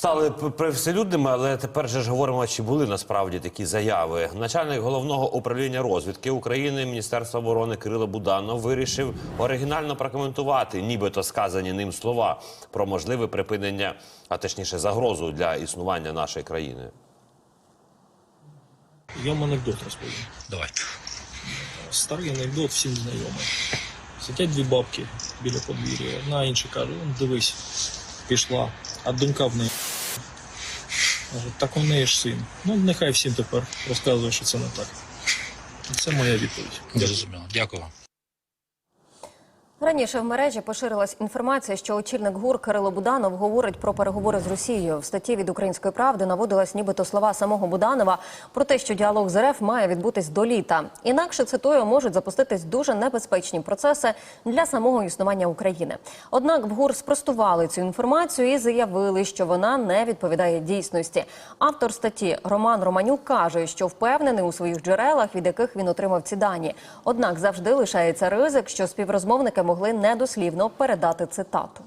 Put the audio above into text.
Стали привселюдними, але тепер же ж говоримо, чи були насправді такі заяви. Начальник головного управління розвідки України Міністерства оборони Кирило Буданов вирішив оригінально прокоментувати, нібито сказані ним слова про можливе припинення, а точніше загрозу для існування нашої країни. Я вам анекдот розповім. Давай. Старий анекдот всім знайомий. Сидять дві бабки біля подвір'я. Одна інша каже, «Он, дивись, пішла, а донька в неї. Так у неї ж син. Ну, нехай всім тепер розказує, що це не так. Це моя відповідь. Зрозуміло. Дякую. Раніше в мережі поширилась інформація, що очільник ГУР Кирило Буданов говорить про переговори з Росією. В статті від Української правди наводилась нібито слова самого Буданова про те, що діалог з РФ має відбутись до літа. Інакше цитую, можуть запуститись дуже небезпечні процеси для самого існування України. Однак в ГУР спростували цю інформацію і заявили, що вона не відповідає дійсності. Автор статті Роман Романюк каже, що впевнений у своїх джерелах, від яких він отримав ці дані. Однак завжди лишається ризик, що співрозмовники могли недослівно передати цитату.